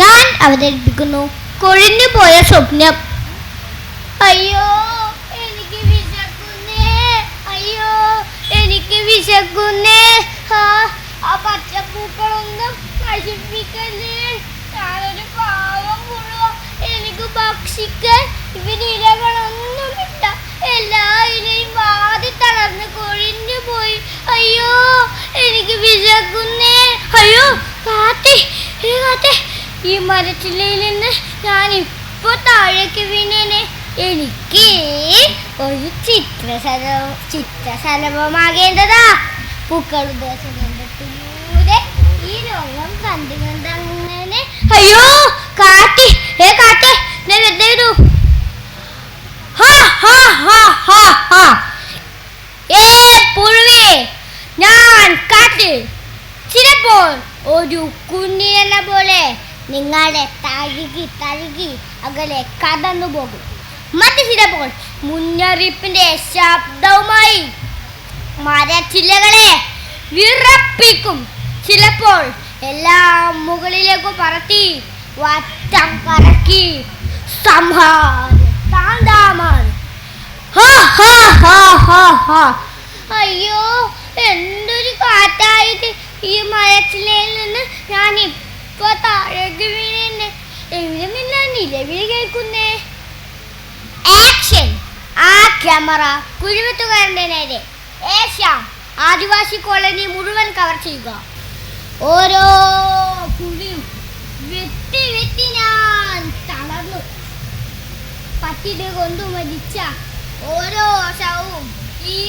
ഞാൻ അവതരിപ്പിക്കുന്നു കൊഴിഞ്ഞു പോയ സ്വപ്നം. അയ്യോ എനിക്ക് വിശക്കുന്നേ. അയ്യോ എനിക്ക് വിശക്കുന്നേ. ആ, ആ പച്ചപ്പൂക്കളൊന്നും നശിപ്പിക്കല്ലേ ഞാനൊരു പാവം പുഴുവ എനിക്ക് ഭക്ഷിക്കാൻ ഇവരിലകളൊന്നുമില്ല എല്ലാ ഇലയും വാതി തളർന്ന് കൊഴിഞ്ഞു പോയി അയ്യോ വിശക്കുന്നേ അയ്യോ കാത്തേ കാത്തേ. ഈ മരച്ചില്ലയിൽ നിന്ന് ഞാൻ ഇപ്പൊ താഴേക്ക് വീണേനെ. എനിക്ക് ഒരു ചിത്രശല ചിത്രശലഭമാകേണ്ടതാ. പൂക്കളുദ്ദേശത്തിലൂടെ ഈ ലോകം കണ്ടു കണ്ടങ്ങനെ അയ്യോ കാട്ടി ഏ കാട്ടെ ഞാൻ വെറുതെ വിടൂ ഹാ ഹാ ഹാ ഹാ ഹാ ഏ പുഴുവേ ഞാൻ കാട്ട് ചിലപ്പോൾ ഒരു കുഞ്ഞിനെന്ന പോലെ നിങ്ങളെ തഴുകി തഴുകി അകലെ കടന്നു പോകും. മറ്റു ചിലപ്പോൾ മുന്നറിയിപ്പിന്റെ ശബ്ദവുമായി മരച്ചില്ലകളെ വിറപ്പിക്കും. ചിലപ്പോൾ എല്ലാം മുകളിലേക്ക് പറത്തി വട്ടം പറക്കി സംഹാരം. അയ്യോ കാറ്റായിട്ട് ഈ മരച്ചിലയിൽ നിന്ന് ഞാൻ ഇപ്പൊ താഴേക്ക് വീണേ എവിടെ നിലവിളി കേൾക്കുന്നേ? ആക്ഷൻ ആ ക്യാമറ കുഴിവെട്ടുകാരന്റെ നേരെ. ഏഷ്യാം ആദിവാസി കോളനി മുഴുവൻ കവർ ചെയ്യുക. ഓരോ കുഴിയും വെട്ടി വെട്ടി ഞാൻ തളർന്നു. പട്ടിക കൊണ്ടു മരിച്ച ഓരോ ശവവും ഈ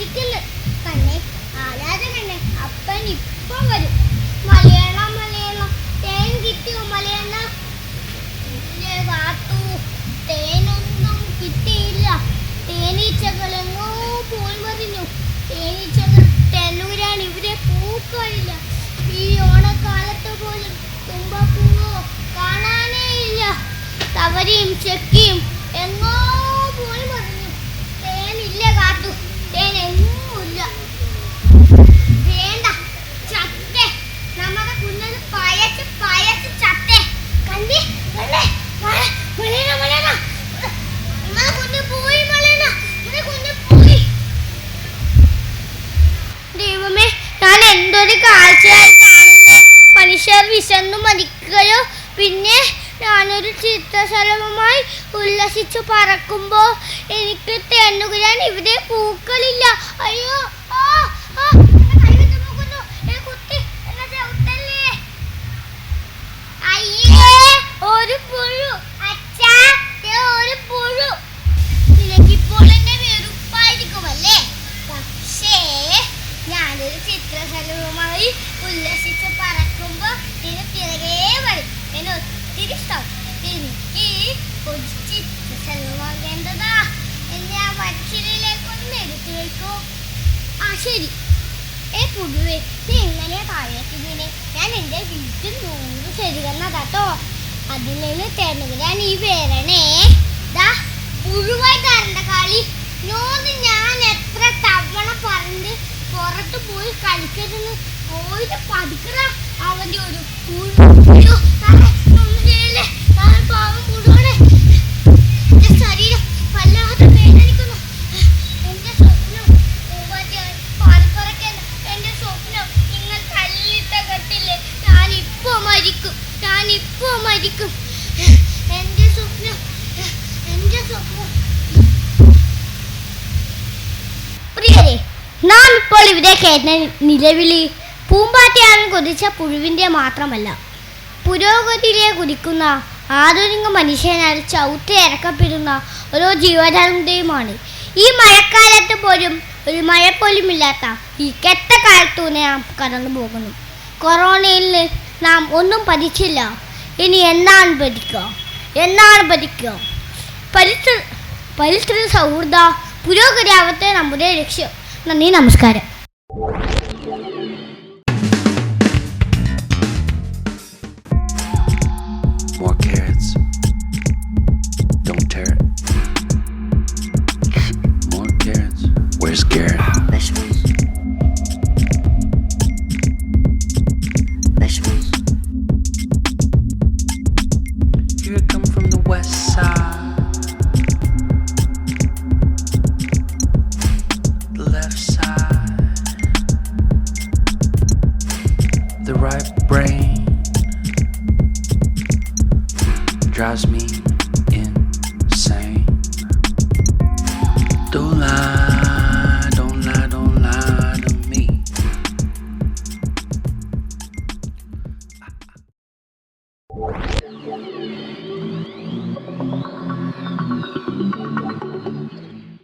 പശിക്കില്ല കണ്ണെ ആരാധ അപ്പൻ ഇപ്പൊ വരും. മലയാളം മലയാളം. തേൻ കിട്ടിയോ മലയാളം? കാത്തു തേനൊന്നും കിട്ടിയില്ല. തേനീച്ചകളെങ്ങോ പോയി മറിഞ്ഞു തേനീച്ചകൾ തെന്നൂരാൻ ഇവിടെ പൂക്കളില്ല. ഈ ഓണക്കാലത്ത് പോലും എന്തൊരു കാഴ്ചയായി കാണുന്ന മനുഷ്യർ വിശന്നു മരിക്കുകയോ പിന്നെ ഞാനൊരു ചിത്രശലഭമായി ഉല്ലസിച്ചു പറക്കുമ്പോൾ എനിക്ക് തെന്നുകുരാൻ ഇവിടെ പൂക്കളില്ല. അയ്യോ ആ ആ എന്നെ കൈവിട്ട് പോകുന്നു ഏ കുത്തി എന്നെ ചവിട്ടല്ലേ അയ്യേ ഒരു പുഴു അച്ഛാ ദേ ഒരു പുഴു നിനക്കിപ്പോൾ എന്നെ വെറുപ്പായിരിക്കുമല്ലേ പക്ഷേ ഞാനൊരു ചിത്രശലഭമായി ഉല്ലസിച്ച് പറക്കുമ്പോ ഇതിന് തിരകെ വരും. എന്നെ ഒത്തിരി ഇഷ്ടം. എനിക്ക് ഒരു ചിത്രശലവാകേണ്ടതാ എന്നെ ആ മനുഷ്യരിലേക്കൊന്ന് എടുത്തു വെക്കൂ. ആ ശരി. ഏ പുതുവെ നീ ഇങ്ങനെ താഴേക്ക് ഞാൻ എന്റെ വീട്ടിൽ നൂറ് ചെരുകന്നതാട്ടോ അതിൽ നിന്ന് തെരഞ്ഞുകിടാൻ ഈ പോയി കളിക്കരുന്ന് പോയിട്ട് പതുക്കറ അവന്റെ ഒരു താഴെ ഒന്നും ചെയ്യല്ലേ? പാവം ശരീരം വേദനിക്കുന്നു. എന്റെ സ്വപ്നം എന്റെ സ്വപ്നം നിങ്ങൾ ഞാൻ മരിക്കും. ഞാനിപ്പോ മരിക്കും. എന്റെ സ്വപ്നം എന്റെ സ്വപ്നം പ്രിയരെ നാം കേട്ട നിലവിളി. പൂമ്പാറ്റയാൻ കൊതിച്ച പുഴുവിന്റെ മാത്രമല്ല. പുരോഗതിയിലെ കുതിക്കുന്ന ആധുനിക മനുഷ്യനാൽ ചവിട്ടി ഇറക്കപ്പെടുന്ന ഓരോ ജീവജാലങ്ങളുടെയുമാണ്. ഈ മഴക്കാലത്ത് പോലും ഒരു മഴ പോലും ഇല്ലാത്ത ഈ കെട്ട കാലത്തൂടെ നാം കടന്നു പോകുന്നു. കൊറോണയിൽ നാം ഒന്നും പഠിച്ചില്ല ഇനി എന്നാണ് പഠിക്കുക എന്നാണ് പഠിക്കുക പരിസ്ഥിതി പരിസ്ഥിതി സൗഹൃദ പുരോഗതി ആവട്ടെ നമ്മുടെ ലക്ഷ്യം. നന്ദി നമസ്കാരം. Where's Garrett? Here from the west side. The left side. The right brain drives me